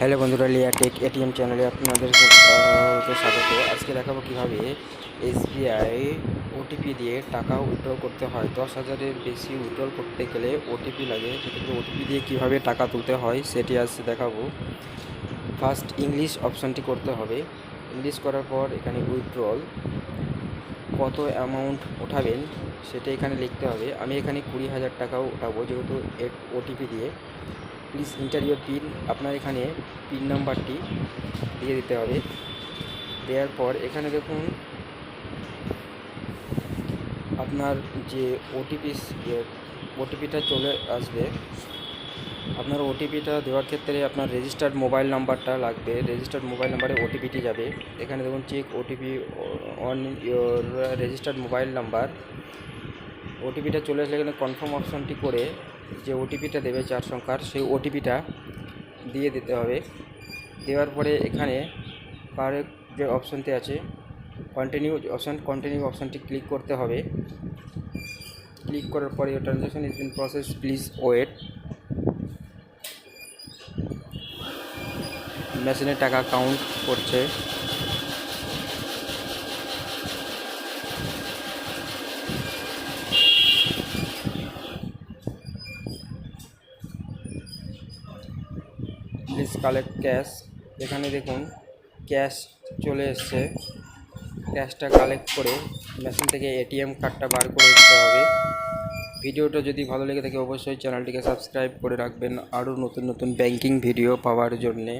Hello বন্ধুরা, লিয়া take ATM চ্যানেলে আপনাদের স্বাগত। আজকে দেখাবো কীভাবে এসবিআই ওটিপি দিয়ে টাকা উইথড্র করতে হয়। দশ হাজারের বেশি উইথড্র করতে গেলে ওটিপি লাগে। সেক্ষেত্রে ওটিপি দিয়ে কীভাবে টাকা তুলতে হয় সেটি আজ দেখাবো। ফার্স্ট ইংলিশ অপশানটি করতে হবে। ইংলিশ করার পর এখানে উইথড্রল কত অ্যামাউন্ট ওঠাবেন সেটা এখানে লিখতে হবে। আমি এখানে কুড়ি হাজার টাকাও ওঠাবো যেহেতু ওটিপি দিয়ে। প্লিজ ইন্টার ইউর পিন আপনার এখানে পিন নাম্বারটি দিয়ে দিতে হবে। দেওয়ার পর এখানে দেখুন, আপনার যে ওটিপি ওটিপিটা চলে আসবে, আপনার ওটিপিটা দেওয়ার ক্ষেত্রে আপনার রেজিস্টার্ড মোবাইল নাম্বারটা লাগবে। রেজিস্টার্ড মোবাইল নাম্বারে ওটিপিটি যাবে। এখানে দেখুন check OTP on your registered mobile number ওটিপিটা চলে আসলে এখানে কনফার্ম অপশানটি করে যে ওটিপিটা দেবে চার সংখ্যার, সেই ওটিপিটা দিয়ে দিতে হবে। দেওয়ার পরে এখানে পারে যে অপশানটি আছে কন্টিনিউ অপশান কন্টিনিউ অপশানটি ক্লিক করতে হবে। ক্লিক করার পরে transaction is been process please wait মেশিনে টাকা কাউন্ট করছে। প্লিজ কালেক্ট ক্যাশ এখানে দেখুন ক্যাশ চলে এসছে। ক্যাশটা কালেক্ট করে মেশিন থেকে এটিএম কার্ডটা বার করে দিতে হবে। ভিডিওটা যদি ভালো লেগে থাকে, অবশ্যই চ্যানেলটিকে সাবস্ক্রাইব করে রাখবেন। আরও নতুন নতুন ব্যাংকিং ভিডিও পাওয়ার জন্যে।